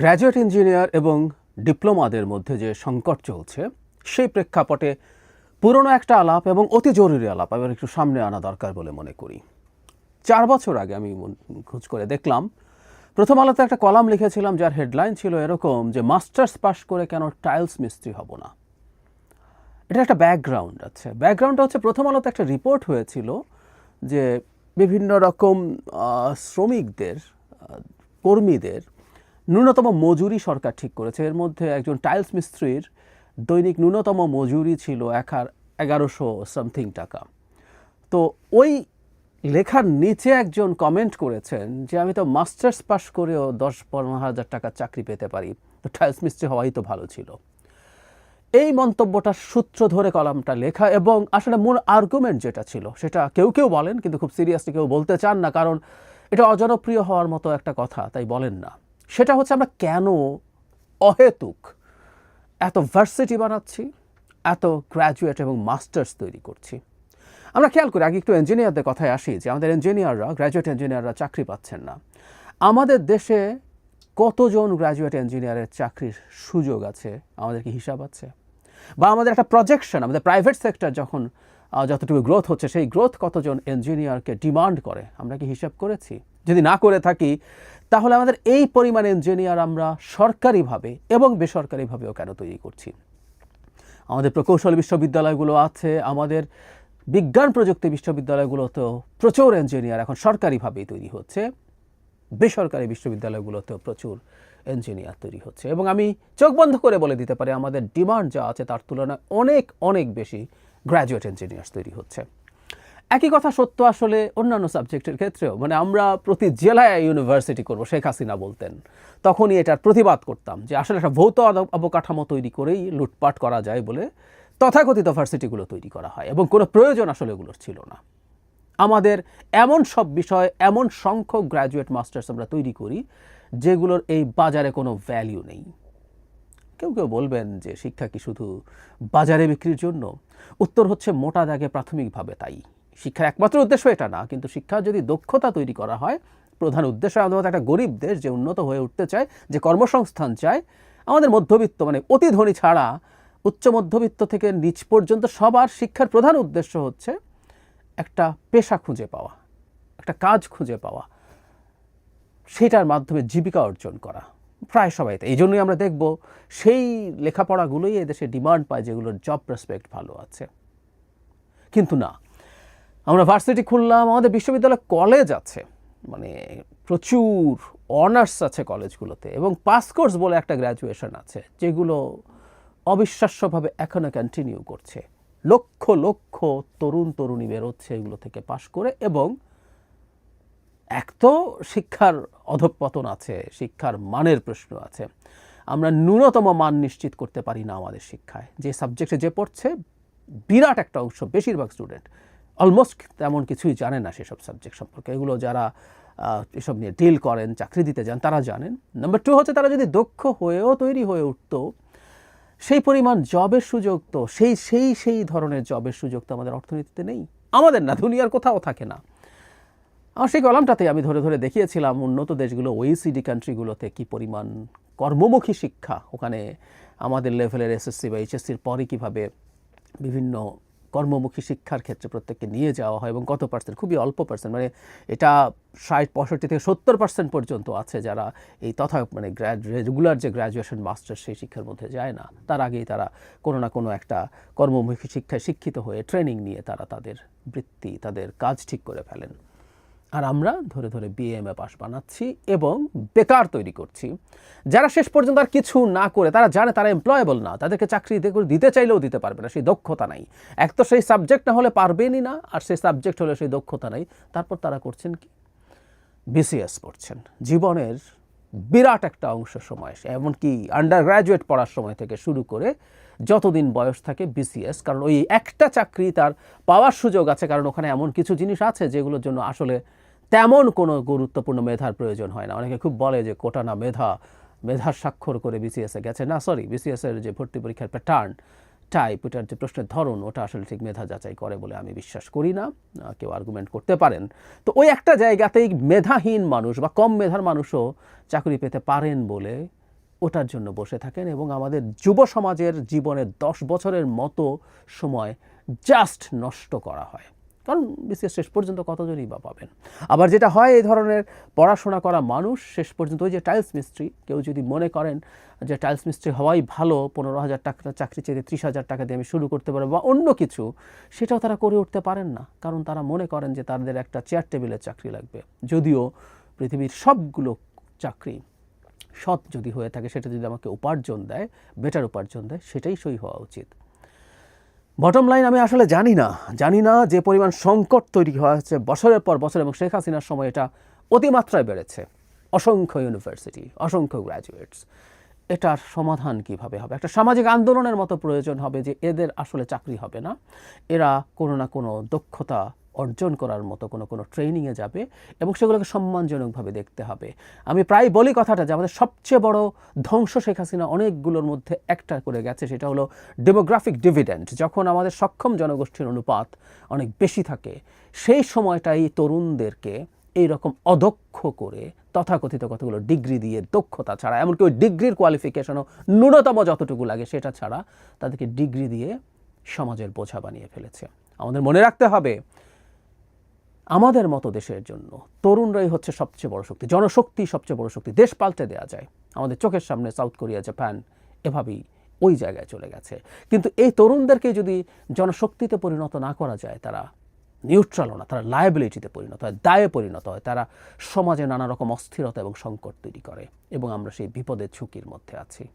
Graduate engineer এবং ডিপ্লোমাদের মধ্যে যে সংকট চলছে, সেই প্রেক্ষাপটে পুরনো একটা আলাপ এবং অতি জরুরি আলাপ এবার একটু সামনে আনা দরকার বলে মনে করি। চার বছর আগে আমি খোঁজ করে দেখলাম, প্রথম আলোতে একটা কলাম লিখেছিলাম যার হেডলাইন ছিল এরকম যে, মাস্টার্স পাস করে কেন টাইলস মিস্ত্রি হব না? এটা একটা ব্যাকগ্রাউন্ড আছে। ব্যাকগ্রাউন্ডটা হচ্ছে প্রথম আলোতে একটা রিপোর্ট হয়েছিল যে, বিভিন্ন রকম শ্রমিকদের কর্মীদের ন্যূনতম মজুরি সরকার ঠিক করেছে। এর মধ্যে একজন টাইলস মিস্ত্রির দৈনিক ন্যূনতম মজুরি ছিল এক এগারোশো সামথিং টাকা। তো ওই লেখার নিচে একজন কমেন্ট করেছেন যে, আমি তো মাস্টার্স পাস করেও দশ পনেরো হাজার টাকা চাকরি পেতে পারি। তো টাইলস মিস্ত্রি হওয়াই তো ভালো ছিল। এই মন্তব্যটার সূত্র ধরে কলামটা লেখা এবং আসলে মূল আর্গুমেন্ট যেটা ছিল, সেটা কেউ কেউ বলেন, কিন্তু খুব সিরিয়াসলি কেউ বলতে চান না, কারণ এটা অজনপ্রিয় হওয়ার মতো একটা কথা, তাই বলেন না। সেটা হচ্ছে আমরা কেন অহেতুক? এত ভার্সিটি বানাচ্ছি, এত গ্র্যাজুয়েট এবং মাস্টার্স তৈরি করছি। আমরা খেয়াল করি, আগে একটু ইঞ্জিনিয়ারদের কথায় আসি যে আমাদের ইঞ্জিনিয়াররা গ্র্যাজুয়েট ইঞ্জিনিয়াররা চাকরি পাচ্ছেন না। আমাদের দেশে কতজন গ্র্যাজুয়েট ইঞ্জিনিয়ারের চাকরির সুযোগ আছে? আমাদের কি হিসাব আছে? বা আমাদের একটা প্রজেকশন আমাদের প্রাইভেট সেক্টর যখন যতটুকু গ্রোথ হচ্ছে, সেই গ্রোথ কতজন ইঞ্জিনিয়ারকে ডিমান্ড করে? আমরা কি হিসাব করেছি? যদি না করে থাকি তাহলে আমাদের এই পরিমাণ ইঞ্জিনিয়ার আমরা সরকারিভাবে এবং বেসরকারিভাবেও কেন তৈরি করছি? আমাদের প্রকৌশল বিশ্ববিদ্যালয়গুলো আছে, আমাদের বিজ্ঞান প্রযুক্তি বিশ্ববিদ্যালয়গুলোতেও প্রচুর ইঞ্জিনিয়ার এখন সরকারিভাবেই তৈরি হচ্ছে। বেসরকারি বিশ্ববিদ্যালয়গুলোতেও প্রচুর ইঞ্জিনিয়ার তৈরি হচ্ছে। এবং আমি চোখ বন্ধ করে বলে দিতে পারি, আমাদের ডিমান্ড যা আছে তার তুলনায় অনেক অনেক বেশি গ্র্যাজুয়েট ইঞ্জিনিয়ার্স তৈরি হচ্ছে। একই কথা সত্য আসলে অন্যান্য সাবজেক্টের ক্ষেত্রেও। মানে আমরা প্রতি জেলায় ইউনিভার্সিটি করব, শেখ হাসিনা বলতেন। তখনই এটার প্রতিবাদ করতাম যে আসলে একটা ভৌত অব- অবকাঠামো তৈরি করেই লুটপাট করা যায় বলে তথাকথিত ভার্সিটিগুলো তৈরি করা হয় এবং কোনো প্রয়োজন আসলে এগুলোর ছিল না। আমাদের এমন সব বিষয়, এমন সংখ্যক গ্র্যাজুয়েট মাস্টার্স আমরা তৈরি করি যেগুলোর এই বাজারে কোনো ভ্যালিউ নেই। কেউ কেউ বলবেন যে শিক্ষা কি শুধু বাজারে বিক্রির জন্য? উত্তর হচ্ছে মোটা দাগে প্রাথমিকভাবে তাই। শিক্ষার একমাত্র উদ্দেশ্য এটা না, কিন্তু শিক্ষার যদি দক্ষতা তৈরি করা হয়, প্রধান উদ্দেশ্য আমাদের একটা গরিব দেশ যে উন্নত হয়ে উঠতে চায়, যে কর্মসংস্থান চায়, আমাদের মধ্যবিত্ত মানে অতি ধনী ছাড়া উচ্চ মধ্যবিত্ত থেকে নিচ পর্যন্ত সবার শিক্ষার প্রধান উদ্দেশ্য হচ্ছে একটা পেশা খুঁজে পাওয়া, একটা কাজ খুঁজে পাওয়া, সেটার মাধ্যমে জীবিকা অর্জন করা, প্রায় সবাই। এই জন্যই আমরা দেখব সেই লেখাপড়াগুলোই এদেশে ডিমান্ড পায় যেগুলোর জব রেসপেক্ট ভালো আছে কিন্তু না আমরা ভার্সিটি খুললাম, আমাদের বিশ্ববিদ্যালয় কলেজ আছে মানে প্রচুর অনার্স আছে কলেজগুলোতে এবং পাস কোর্স বলে একটা গ্র্যাজুয়েশন আছে, যেগুলো অবিশ্বাস্যভাবে এখনও কন্টিনিউ করছে। লক্ষ লক্ষ তরুণ, তরুণী বেরোচ্ছে এগুলো থেকে পাশ করে এবং এক তো শিক্ষার অধঃপতন আছে, শিক্ষার মানের প্রশ্ন আছে। আমরা ন্যূনতম মান নিশ্চিত করতে পারি না আমাদের শিক্ষায়। যে সাবজেক্টে যে পড়ছে, বিরাট একটা অংশ, বেশিরভাগ স্টুডেন্ট অলমোস্ট তেমন কিছুই জানে না সেসব সাবজেক্ট সম্পর্কে। এগুলো যারা এসব নিয়ে ডিল করেন, চাকরি দিতে যান, তারা জানেন। নাম্বার টু হচ্ছে তারা যদি দক্ষ হয়েও তৈরি হয়ে উঠতো, সেই পরিমাণ জবের সুযোগ তো, সেই সেই সেই ধরনের জবের সুযোগ তো আমাদের অর্থনীতিতে নেই। আমাদের না, দুনিয়ার কোথাও থাকে না। আমার সেই কলামটাতে আমি ধরে ধরে দেখিয়েছিলাম উন্নত দেশগুলো ওইসিডি কান্ট্রিগুলোতে কি পরিমাণ কর্মমুখী শিক্ষা, ওখানে আমাদের লেভেলের এসএসসি বা এইচএসসির পরে কীভাবে বিভিন্ন কর্মমুখী শিক্ষার ক্ষেত্রে প্রত্যেককে নিয়ে যাওয়া হয় এবং কত পার্সেন্ট খুবই অল্প পার্সেন্ট মানে এটা ষাট, পঁয়ষট্টি থেকে সত্তর পার্সেন্ট পর্যন্ত আছে যারা এই তথা মানে রেগুলার যে গ্র্যাজুয়েশন মাস্টার সেই শিক্ষার মধ্যে যায় না। তার আগেই তারা কোনো না কোনো একটা কর্মমুখী শিক্ষায় শিক্ষিত হয়ে ট্রেনিং নিয়ে তারা তাদের বৃত্তি, তাদের কাজ ঠিক করে ফেলেন। আর আমরা ধরে ধরে বিএমএ পাস বানাচ্ছি এবং বেকার তৈরি করছি। যারা শেষ পর্যন্ত আর কিছু না করে, তারা জানে তারা এমপ্লয়েবল না, তাদেরকে চাকরি দিতে দিতে চাইলেও দিতে পারবে না, সেই দক্ষতা নাই। এক তো সেই সাবজেক্ট না হলে পারবেনই না, আর সেই সাবজেক্ট হলে সেই দক্ষতা নাই। তারপর তারা করছেন কি? বিসিএস পড়ছেন জীবনের বিরাট একটা অংশ সময়, এমনকি আন্ডার গ্র্যাজুয়েট পড়ার সময় থেকে শুরু করে যতদিন বয়স থাকে বিসিএস কারণ ওই একটা চাকরি তার পাওয়ার সুযোগ আছে, কারণ ওখানে এমন কিছু জিনিস আছে যেগুলোর জন্য আসলে তেমন কোনো গুরুত্বপূর্ণ মেধার প্রয়োজন হয় না। অনেকে খুব বলে যে কোটা না মেধা মেধার স্বাক্ষর করে বিসিএসে গেছে। না সরি বিসিএসের যে ভর্তি পরীক্ষার প্যাটার্ন টাইপ ওটার যে প্রশ্নের ধরন, ওটা আসলে ঠিক মেধা যাচাই করে বলে আমি বিশ্বাস করি না। কেউ আর্গুমেন্ট করতে পারেন। তো ওই একটা জায়গাতেই মেধাহীন মানুষ বা কম মেধার মানুষও চাকরি পেতে পারেন বলে ওটার জন্য বসে থাকেন এবং আমাদের যুব সমাজের জীবনের দশ বছরের মতো সময় জাস্ট নষ্ট করা হয়। কারণ বিশেষ শেষ পর্যন্ত কতজনই বা পাবেন। আবার যেটা হয়, এই ধরনের পড়াশোনা করা মানুষ শেষ পর্যন্ত, ওই যে টাইলস মিস্ত্রি, কেউ যদি মনে করেন যে টাইলস মিস্ত্রি হওয়াই ভালো, পনেরো হাজার টাকা চাকরি চেয়ে ত্রিশ হাজার টাকা দিয়ে আমি শুরু করতে পারব বা অন্য কিছু, সেটাও তারা করে উঠতে পারেন না। কারণ তারা মনে করেন যে তাদের একটা চেয়ার টেবিলের চাকরি লাগবে। যদিও পৃথিবীর সবগুলো চাকরি সৎ যদি হয়ে থাকে, সেটা যদি আমাকে উপার্জন দেয় বেটার উপার্জন দেয়, সেটাই সই হওয়া উচিত। বটম লাইন আমি আসলে জানি না। জানি না যে পরিমাণ সংকট তৈরি হয়েছে বছরের পর বছর এবং শেখ হাসিনার সময় এটা অতিমাত্রায় বেড়েছে। অসংখ্য ইউনিভার্সিটি অসংখ্য গ্র্যাজুয়েটস এটার সমাধান কীভাবে হবে? একটা সামাজিক আন্দোলনের মতো প্রয়োজন হবে যে এদের আসলে চাকরি হবে না। এরা কোনো না কোনো দক্ষতা অর্জন করার মতো কোনো কোনো ট্রেনিংয়ে যাবে এবং সেগুলোকে সম্মানজনকভাবে দেখতে হবে। আমি প্রায় বলি কথাটা যে আমাদের সবচেয়ে বড় ধ্বংস শেখ হাসিনা অনেকগুলোর মধ্যে একটা করে গেছে, সেটা হলো ডেমোগ্রাফিক ডিভিডেন্ট যখন আমাদের সক্ষম জনগোষ্ঠীর অনুপাত অনেক বেশি থাকে, সেই সময়টাই তরুণদেরকে এই রকম অদক্ষ করে তথাকথিত কতগুলো ডিগ্রি দিয়ে দক্ষতা ছাড়া, এমনকি ওই ডিগ্রির কোয়ালিফিকেশনও ন্যূনতম যতটুকু লাগে সেটা ছাড়া তাদেরকে ডিগ্রি দিয়ে সমাজের বোঝা বানিয়ে ফেলেছে। আমাদের মনে রাখতে হবে আমাদের মতো দেশের জন্য তরুণরাই হচ্ছে সবচেয়ে বড় শক্তি, জনশক্তি সবচেয়ে বড় শক্তি। দেশ পাল্টে দেওয়া যায়। আমাদের চোখের সামনে সাউথ কোরিয়া, জাপান এভাবেই ওই জায়গায় চলে গেছে। কিন্তু এই তরুণদেরকে যদি জনশক্তিতে পরিণত না করা যায়, তারা নিউট্রালও না, তারা লায়াবিলিটিতে পরিণত হয়, দায়ে পরিণত হয়, তারা সমাজে নানা রকম অস্থিরতা এবং সংকট তৈরি করে। এবং আমরা সেই বিপদের ঝুঁকির মধ্যে আছি।